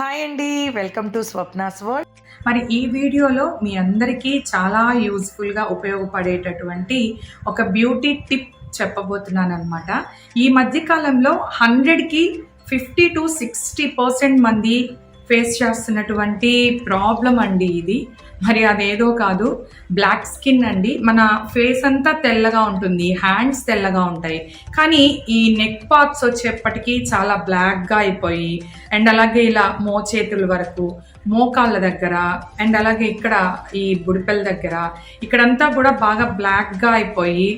Hi అండి welcome to Swapna's world. మరి ఈ వీడియోలో మీ అందరికీ చాలా యూజ్ఫుల్గా ఉపయోగపడేటటువంటి ఒక బ్యూటీ టిప్ చెప్పబోతున్నాను అనమాట ఈ మధ్యకాలంలో హండ్రెడ్కి ఫిఫ్టీ టు సిక్స్టీ పర్సెంట్ మంది ఫేస్ చేస్తున్నటువంటి ప్రాబ్లం అండి ఇది. మరి అదేదో కాదు బ్లాక్ స్కిన్ అండి. మన ఫేస్ అంతా తెల్లగా ఉంటుంది హ్యాండ్స్ తెల్లగా ఉంటాయి. కానీ ఈ నెక్ పార్ట్స్ వచ్చేప్పటికీ చాలా బ్లాక్గా అయిపోయి అండ్ అలాగే ఇలా మోచేతుల వరకు మోకాళ్ళ దగ్గర అండ్ అలాగే ఇక్కడ ఈ బుడిపెల దగ్గర ఇక్కడంతా కూడా బాగా బ్లాక్గా అయిపోయి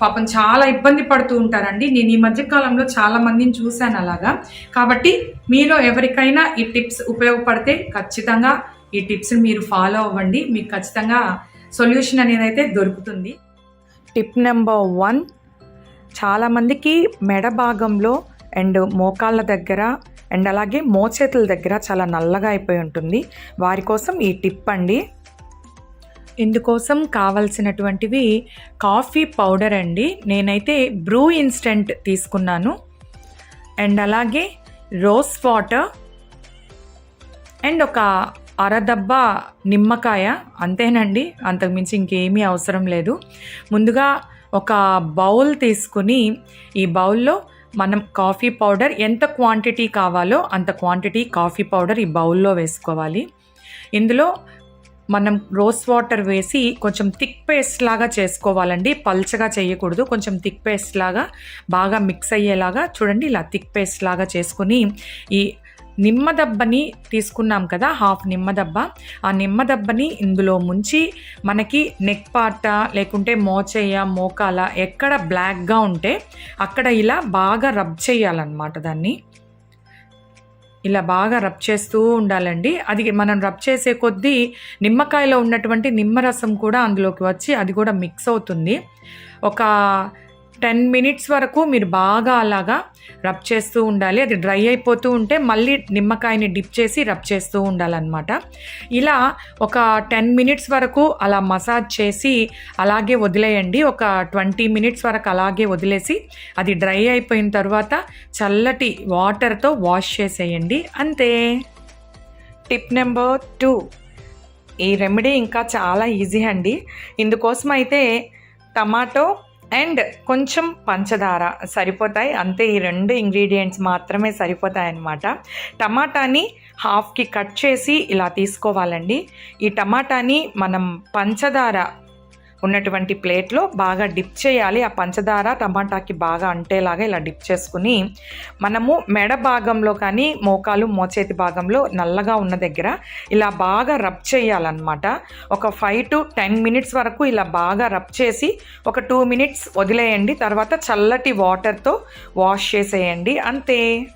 పాపం చాలా ఇబ్బంది పడుతూ ఉంటారండి. నేను ఈ మధ్య కాలంలో చాలా మందిని చూశాను అలాగా. కాబట్టి మీలో ఎవరికైనా ఈ టిప్స్ ఉపయోగపడితే ఖచ్చితంగా ఈ టిప్స్ మీరు ఫాలో అవ్వండి. మీకు ఖచ్చితంగా సొల్యూషన్ అనేది అయితే దొరుకుతుంది. టిప్ నెంబర్ వన్ చాలామందికి మెడ భాగంలో అండ్ మోకాళ్ళ దగ్గర అండ్ అలాగే మోచేతుల దగ్గర చాలా నల్లగా అయిపోయి ఉంటుంది. వారి కోసం ఈ టిప్ అండి. ఇందుకోసం కావలసినటువంటివి కాఫీ పౌడర్ అండి. నేనైతే బ్రూ ఇన్స్టెంట్ తీసుకున్నాను. అండ్ అలాగే రోస్ వాటర్ అండ్ ఒక అరదబ్బ నిమ్మకాయ అంతేనండి. అంతకుమించి ఇంకేమీ అవసరం లేదు. ముందుగా ఒక బౌల్ తీసుకుని ఈ బౌల్లో మనం కాఫీ పౌడర్ ఎంత క్వాంటిటీ కావాలో అంత క్వాంటిటీ కాఫీ పౌడర్ ఈ బౌల్లో వేసుకోవాలి. ఇందులో మనం రోస్ వాటర్ వేసి కొంచెం థిక్ పేస్ట్ లాగా చేసుకోవాలండి. పల్చగా చేయకూడదు. కొంచెం థిక్ పేస్ట్ లాగా బాగా మిక్స్ అయ్యేలాగా చూడండి ఇలా థిక్ పేస్ట్ లాగా చేసుకుని ఈ నిమ్మదబ్బని తీసుకున్నాం కదా హాఫ్ నిమ్మదబ్బ. ఆ నిమ్మదబ్బని ఇందులో ముంచి మనకి నెక్ పార్ట లేకుంటే మోచేయ మోకాల ఎక్కడ బ్లాక్గా ఉంటే అక్కడ ఇలా బాగా రబ్ చేయాలన్నమాట దాన్ని. ఇలా బాగా రబ్ చేస్తూ ఉండాలండి. అది మనం రబ్ చేసే కొద్దీ నిమ్మకాయలో ఉన్నటువంటి నిమ్మరసం కూడా అందులోకి వచ్చి అది కూడా మిక్స్ అవుతుంది. ఒక టెన్ మినిట్స్ వరకు మీరు బాగా అలాగా రబ్ చేస్తూ ఉండాలి. అది డ్రై అయిపోతూ ఉంటే మళ్ళీ నిమ్మకాయని డిప్ చేసి రబ్ చేస్తూ ఉండాలన్నమాట. ఇలా ఒక టెన్ మినిట్స్ వరకు అలా మసాజ్ చేసి అలాగే వదిలేయండి. ఒక ట్వంటీ మినిట్స్ వరకు అలాగే వదిలేసి అది డ్రై అయిపోయిన తర్వాత చల్లటి వాటర్తో వాష్ చేసేయండి. అంతే. టిప్ నెంబర్ టూ ఈ రెమెడీ ఇంకా చాలా ఈజీ అండి. ఇందుకోసం అయితే టమాటో అండ్ కొంచెం పంచదార సరిపోతాయి. అంతే ఈ రెండు ఇంగ్రీడియంట్స్ మాత్రమే సరిపోతాయి అన్నమాట టమాటాని హాఫ్కి కట్ చేసి ఇలా తీసుకోవాలండి. ఈ టమాటాని మనం పంచదార ఉన్నటువంటి ప్లేట్లో బాగా డిప్ చేయాలి. ఆ పంచదార టమాటాకి బాగా అంటేలాగా ఇలా డిప్ చేసుకుని మనము మెడ భాగంలో కానీ మోకాలు మోచేతి భాగంలో నల్లగా ఉన్న దగ్గర ఇలా బాగా రబ్ చేయాలన్నమాట. ఒక ఫైవ్ టు టెన్ మినిట్స్ వరకు ఇలా బాగా రబ్ చేసి ఒక టూ మినిట్స్ వదిలేయండి. తర్వాత చల్లటి వాటర్తో వాష్ చేసేయండి. అంతే.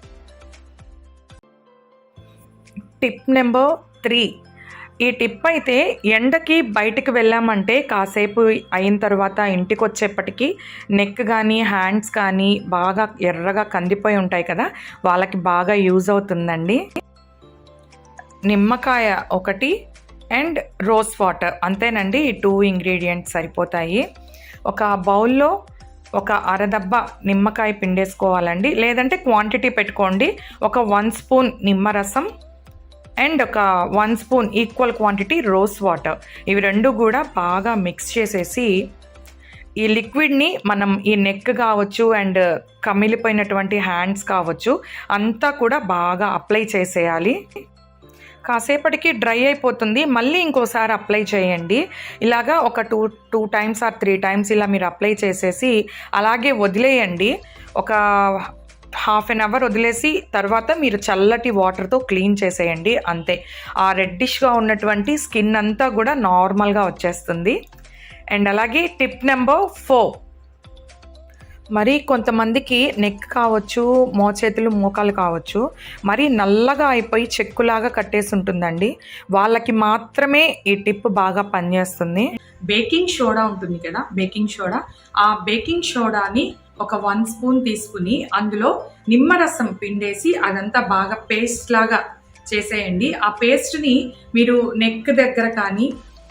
Tip number three. ఈ టిప్ అయితే ఎండకి బయటకు వెళ్ళామంటే కాసేపు అయిన తర్వాత ఇంటికి వచ్చేప్పటికీ నెక్ కానీ హ్యాండ్స్ కానీ బాగా ఎర్రగా కందిపోయి ఉంటాయి కదా వాళ్ళకి బాగా యూజ్ అవుతుందండి. నిమ్మకాయ ఒకటి అండ్ రోజ్ వాటర్ అంతేనండి ఈ టూ ఇంగ్రీడియంట్స్ సరిపోతాయి. ఒక బౌల్లో ఒక అరదబ్బ నిమ్మకాయ పిండేసుకోవాలండి. లేదంటే క్వాంటిటీ పెట్టుకోండి. ఒక వన్ స్పూన్ నిమ్మరసం అండ్ ఒక one spoon equal quantity rose water. ఇవి రెండు కూడా బాగా మిక్స్ చేసేసి ఈ లిక్విడ్ని మనం ఈ నెక్ కావచ్చు అండ్ కమిలిపోయినటువంటి హ్యాండ్స్ కావచ్చు అంతా కూడా బాగా అప్లై చేసేయాలి. కాసేపటికి డ్రై అయిపోతుంది. మళ్ళీ ఇంకోసారి అప్లై చేయండి. ఇలాగా ఒక two two times or three times ఇలా మీరు అప్లై చేసేసి అలాగే వదిలేయండి. ఒక హాఫ్ అన్ అవర్ వదిలేసి తర్వాత మీరు చల్లటి వాటర్తో క్లీన్ చేసేయండి అంతే. ఆ రెడ్డిష్గా ఉన్నటువంటి స్కిన్ అంతా కూడా నార్మల్గా వచ్చేస్తుంది. అండ్ అలాగే టిప్ నెంబర్ ఫోర్ మరి కొంతమందికి నెక్ కావచ్చు మోచేతులు మోకాలు కావచ్చు మరి నల్లగా అయిపోయి చెక్కులాగా కట్టేసి ఉంటుందండి. వాళ్ళకి మాత్రమే ఈ టిప్ బాగా పనిచేస్తుంది. బేకింగ్ సోడా ఉంటుంది కదా బేకింగ్ సోడా. ఆ బేకింగ్ సోడాని ఒక వన్ స్పూన్ తీసుకుని అందులో నిమ్మరసం పిండేసి అదంతా బాగా పేస్ట్ లాగా చేసేయండి. ఆ పేస్ట్ని మీరు నెక్ దగ్గర కానీ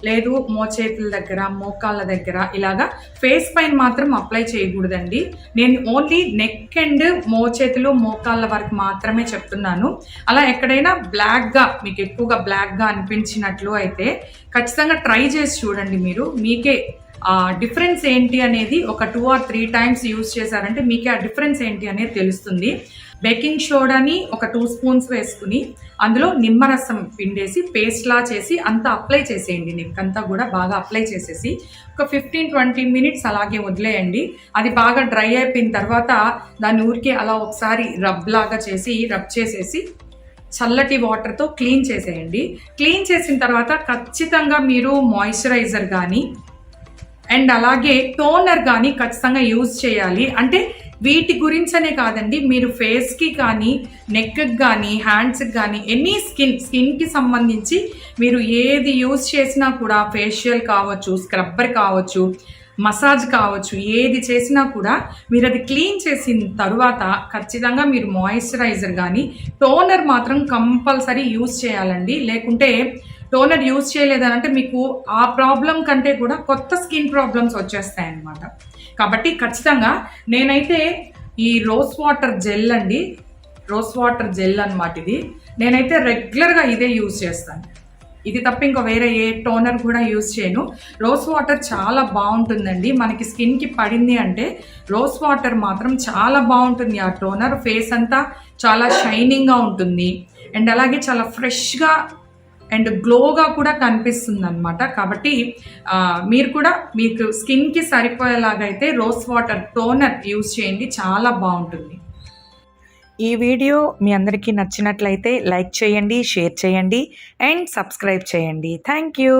లేదు మోచేతుల దగ్గర మోకాళ్ళ దగ్గర ఇలాగా ఫేస్ పైన మాత్రం అప్లై చేయకూడదండి. నేను ఓన్లీ నెక్ అండ్ మోచేతులు మోకాళ్ళ వరకు మాత్రమే చెప్తున్నాను. అలా ఎక్కడైనా బ్లాక్గా మీకు ఎక్కువగా బ్లాక్గా అనిపించినట్లు అయితే ఖచ్చితంగా ట్రై చేసి చూడండి మీరు. మీకే డిఫరెన్స్ ఏంటి అనేది ఒక two or three times use చేశారంటే మీకే ఆ డిఫరెన్స్ ఏంటి అనేది తెలుస్తుంది. బేకింగ్ సోడాని ఒక టూ స్పూన్స్ వేసుకుని అందులో నిమ్మరసం పిండేసి పేస్ట్లా చేసి అంతా అప్లై చేసేయండి. నెక్ కూడా బాగా అప్లై చేసేసి ఒక ఫిఫ్టీన్ ట్వంటీ మినిట్స్ అలాగే వదిలేయండి. అది బాగా డ్రై అయిపోయిన తర్వాత దాన్ని ఊరికే అలా ఒకసారి రబ్ లాగా చేసి రబ్ చేసేసి చల్లటి వాటర్తో క్లీన్ చేసేయండి. క్లీన్ చేసిన తర్వాత ఖచ్చితంగా మీరు మాయిశ్చరైజర్ కానీ అండ్ అలాగే టోనర్ కానీ ఖచ్చితంగా యూజ్ చేయాలి. అంటే వీటి గురించనే కాదండి మీరు ఫేస్కి కానీ నెక్కి కానీ హ్యాండ్స్కి కానీ ఎనీ స్కిన్ స్కిన్కి సంబంధించి మీరు ఏది యూజ్ చేసినా కూడా ఫేషియల్ కావచ్చు స్క్రబ్బర్ కావచ్చు మసాజ్ కావచ్చు ఏది చేసినా కూడా మీరు అది క్లీన్ చేసిన తర్వాత ఖచ్చితంగా మీరు మాయిశ్చరైజర్ కానీ టోనర్ మాత్రం కంపల్సరీ యూజ్ చేయాలండి. లేకుంటే టోనర్ యూజ్ చేయలేదనంటే మీకు ఆ ప్రాబ్లం కంటే కూడా కొత్త స్కిన్ ప్రాబ్లమ్స్ వచ్చేస్తాయి అన్నమాట కాబట్టి ఖచ్చితంగా నేనైతే ఈ రోస్ వాటర్ జెల్ అండి రోస్ వాటర్ జెల్ అనమాట ఇది. నేనైతే రెగ్యులర్గా ఇదే యూజ్ చేస్తాను. ఇది తప్ప ఇంకా వేరే ఏ టోనర్ కూడా యూజ్ చేయను. రోస్ వాటర్ చాలా బాగుంటుందండి. మనకి స్కిన్కి పడింది అంటే రోస్ వాటర్ మాత్రం చాలా బాగుంటుంది. ఆ టోనర్ ఫేస్ అంతా చాలా షైనింగ్గా ఉంటుంది. అండ్ అలాగే చాలా ఫ్రెష్గా అండ్ గ్లోగా కూడా కనిపిస్తుంది అనమాట కాబట్టి మీరు కూడా మీకు స్కిన్కి సరిపోయేలాగైతే రోస్ వాటర్ టోనర్ యూజ్ చేయండి. చాలా బాగుంటుంది. ఈ వీడియో మీ అందరికీ నచ్చినట్లయితే లైక్ చేయండి షేర్ చేయండి అండ్ సబ్స్క్రైబ్ చేయండి. Thank you.